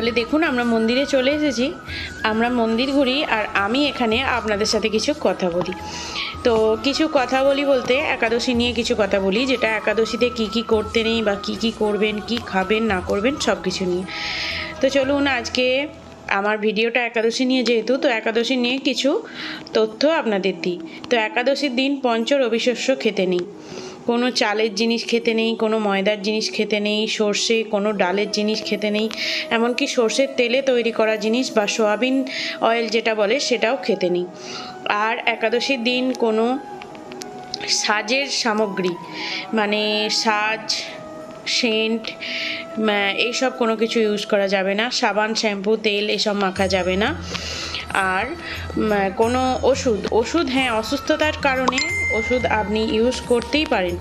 তাহলে দেখুন, আমরা মন্দিরে চলে এসেছি। আমরা মন্দির ঘুরি আর আমি এখানে আপনাদের সাথে কিছু কথা বলি। তো কিছু কথা বলি বলতে একাদশী নিয়ে কিছু কথা বলি, যেটা একাদশীতে কি কি করতে নেই বা কি কি করবেন, কি খাবেন, না করবেন সব কিছু নিয়ে। তো চলুন, আজকে আমার ভিডিওটা একাদশী নিয়ে যেহেতু, তো একাদশী নিয়ে কিছু তথ্য আপনাদের দিই। তো একাদশীর দিন পঞ্চ রবিশস্য খেতে নেই। কোনো চালের জিনিস খেতে নেই, কোনো ময়দার জিনিস খেতে নেই, সর্ষে, কোনো ডালের জিনিস খেতে নেই, এমনকি সর্ষের তেলে তৈরি করা জিনিস বা সোয়াবিন অয়েল যেটা বলে সেটাও খেতে নেই। আর একাদশীর দিন কোনো সাজের সামগ্রী মানে সাজ, সেন্ট এইসব কোনো কিছু ইউজ করা যাবে না। সাবান, শ্যাম্পু, তেল এসব মাখা যাবে না। আর কোনো ওষুধ ওষুধ হ্যাঁ অসুস্থতার কারণে ওষুধ আপনি ইউজ করতেই পারেন।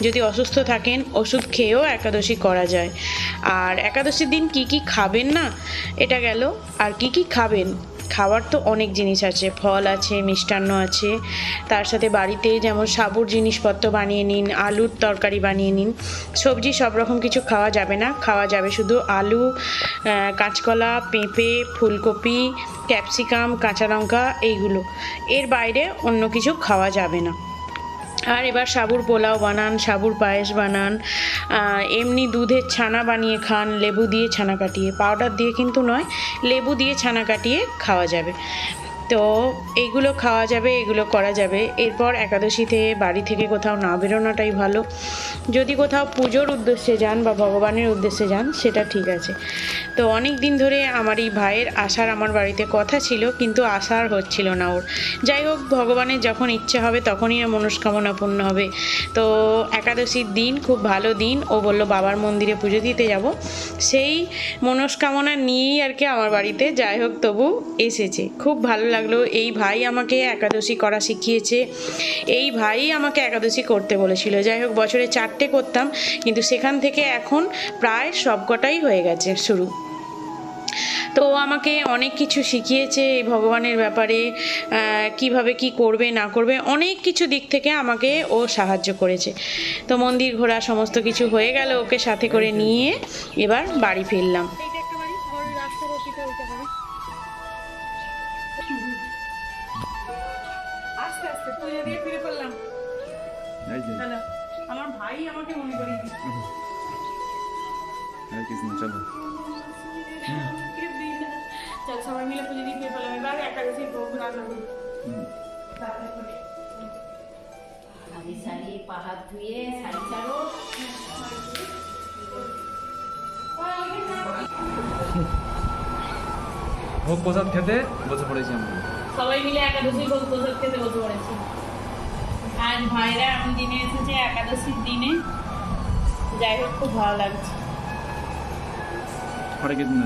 যদি অসুস্থ থাকেন, ওষুধ খেয়েও একাদশী করা যায়। আর একাদশীর দিন কি কি খাবেন না? এটা গেল। আর কি কি খাবেন? খাওয়ার তো অনেক জিনিস আছে, ফল আছে, মিষ্টান্ন আছে। তার সাথে বাড়িতে যেমন সাবুর জিনিসপত্র বানিয়ে নিন, আলুর তরকারি বানিয়ে নিন, সবজি সব রকম কিছু খাওয়া যাবে না। খাওয়া যাবে শুধু আলু কাঁচকলা, পেঁপে, ফুলকপি, ক্যাপসিকাম, কাঁচা লঙ্কা, এইগুলো। এর বাইরে অন্য কিছু খাওয়া যাবে না। আর এবার সাবুর পোলাও বানান, সাবুর পায়েস বানান এমনি দুধের ছানা বানিয়ে খান, লেবু দিয়ে ছানা কাটিয়ে। পাউডার দিয়ে কিন্তু নয়, লেবু দিয়ে ছানা কাটিয়ে খাওয়া যাবে। তো এইগুলো খাওয়া যাবে, এগুলো করা যাবে। এরপর একাদশীতে বাড়ি থেকে কোথাও না বেরোনোটাই ভালো। যদি কোথাও পুজোর উদ্দেশ্যে যান বা ভগবানের উদ্দেশ্যে যান, সেটা ঠিক আছে। তো অনেক দিন ধরে আমার এই ভাইয়ের আসার আমার বাড়িতে কথা ছিল, কিন্তু আসার হচ্ছিল না ওর। যাই হোক, ভগবানের যখন ইচ্ছে হবে তখনই মনস্কামনা পূর্ণ হবে। তো একাদশীর দিন, খুব ভালো দিন, ও বলল, বাবার মন্দিরে পুজো দিতে যাব। সেই মনস্কামনা নিয়েই আর কি আমার বাড়িতে, যাই হোক, তবু এসেছে। খুব ভালো লাগল, এই ভাই আমাকে একাদশী করা শিখিয়েছে। এই ভাই আমাকে একাদশী করতে বলেছিল। যাই হোক, বছরে চারটে করতাম, কিন্তু সেখান থেকে এখন প্রায় সবকটাই হয়ে গেছে শুরু। তো ও আমাকে অনেক কিছু শিখিয়েছে এই ভগবানের ব্যাপারে কীভাবে কি করবে না করবে অনেক কিছু দিক থেকে আমাকে ও সাহায্য করেছে। তো মন্দির ঘোরা সমস্ত কিছু হয়ে গেল ওকে সাথে করে নিয়ে এবার বাড়ি ফিরলাম। আমার ভাই আমাকে মনে করিয়ে দিচ্ছে। কৃষ্ণ চলো। চল সবাই মিলে পুজো দিয়ে ফিরে পড়লাম এবার একাদশীর ভোগ রান্না করি। শাড়ি শাড়ি পাহাড় ধুয়ে শাড়ি ছাড়ো। ভোগ প্রসাদ খেতে বসে পড়েছি আমরা। সবাই মিলে একাদশী ভোগ প্রসাদ খেতে বসে পড়েছি। আজ ভাইরা এমন দিনে এসেছে একাদশীর দিনে। যাই হোক খুব ভালো লাগছে।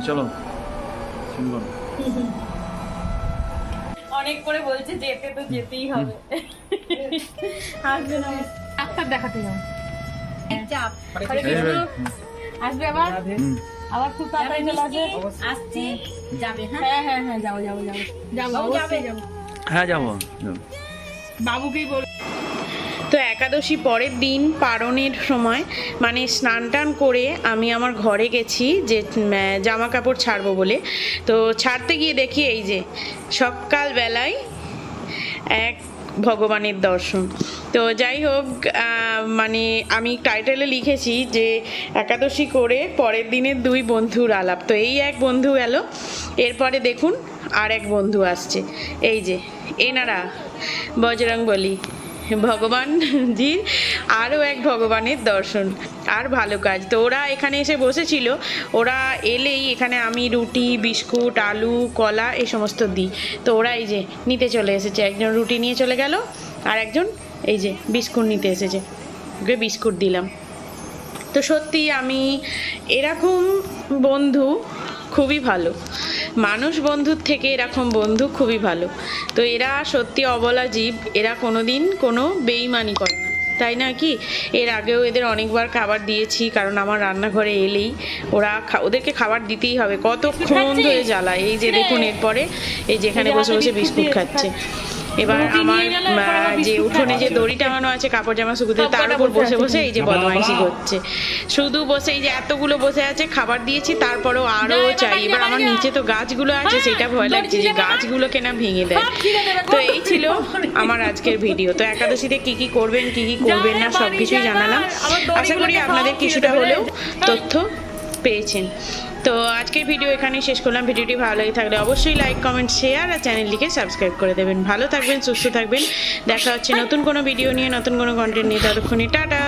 চলো। সুন্দর অনেক করে বলছে যেতে তো যেতেই হবে। আসবে না। ডাক্তার দেখাতে যাও। চাপ হরে এই কৃষ্ণ ভাই, হুম, আসবে আবার? আবার খুব তাড়াতাড়ি চলে আসবে? আসছি। যাবে হ্যাঁ? হ্যাঁ হ্যাঁ হ্যাঁ যাব যাব যাব। যাব বাবু অবশ্যই যাবে? হ্যাঁ যাব। যাব। বাবুকেই বল তো একাদশী পরের দিন পারণের সময় মানে স্নান টান করে আমি আমার ঘরে গেছি যে জামা কাপড় ছাড়বো বলে। তো ছাড়তে গিয়ে দেখি এই যে, সকালবেলায় এক ভগবানের দর্শন। তো যাই হোক মানে আমি টাইটেলে লিখেছি যে, একাদশী করে পরের দিনের দুই বন্ধুর আলাপ। তো এই এক বন্ধু গেল, এরপরে দেখুন আর এক বন্ধু আসছে। এই যে, এনারা বজরং বলি ভগবানজির আরও এক ভগবানের দর্শন। আর ভালো কাজ। তো ওরা এখানে এসে বসেছিল। ওরা এলেই এখানে আমি রুটি, বিস্কুট, আলু, কলা, এই সমস্ত দিই। তো ওরা এই যে নিতে চলে এসেছে। একজন রুটি নিয়ে চলে গেল, আর একজন এই যে বিস্কুট নিতে এসেছে। ওকে বিস্কুট দিলাম। তো সত্যি আমি এরকম বন্ধু খুবই ভালো। মানুষ বন্ধুর থেকে এরকম বন্ধু খুবই ভালো। তো এরা সত্যি অবলা জীব, এরা কোনো দিন কোনো বেইমানি করে না। তাই না কি? এর আগেও এদের অনেকবার খাবার দিয়েছি, কারণ আমার রান্নাঘরে এলেই ওরা ওদেরকে খাবার দিতেই হবে। কতক্ষণ ধরে জ্বালায়? এই যে দেখুন, এরপরে এই যেখানে বসে বসে বিস্কুট খাচ্ছে। এবার আমার যে উঠোনে যে দড়ি টাঙানো আছে কাপড় জামা শুকুতে তার উপর বসে বসে এই যে বদমাইশি। করছে। শুধু বসে এই যে এতগুলো বসে আছে খাবার দিয়েছি তারপরেও আরও চাই। এবার আমার নিচে তো গাছগুলো আছে হ্যাঁ, সেটা ভয় লাগছে যে ছিঁড়ে দেবে। গাছগুলোকে না ভেঙে দেয়। তো এই ছিল আমার আজকের ভিডিও। তো একাদশীতে কি কি করবেন কি কি করবেন না সব কিছুই জানালাম। আশা করি আপনাদের কিছুটা হলেও তথ্য পেয়েছেন। তো আজকের ভিডিও এখানেই শেষ করলাম। ভিডিওটি ভালো লাগে থাকলে অবশ্যই লাইক কমেন্ট শেয়ার আর চ্যানেলটিকে সাবস্ক্রাইব করে দেবেন। ভালো থাকবেন, সুস্থ থাকবেন। দেখা হচ্ছে নতুন কোনো ভিডিও নিয়ে, নতুন কোনো কন্টেন্ট নিয়ে। ততক্ষণে টাটা।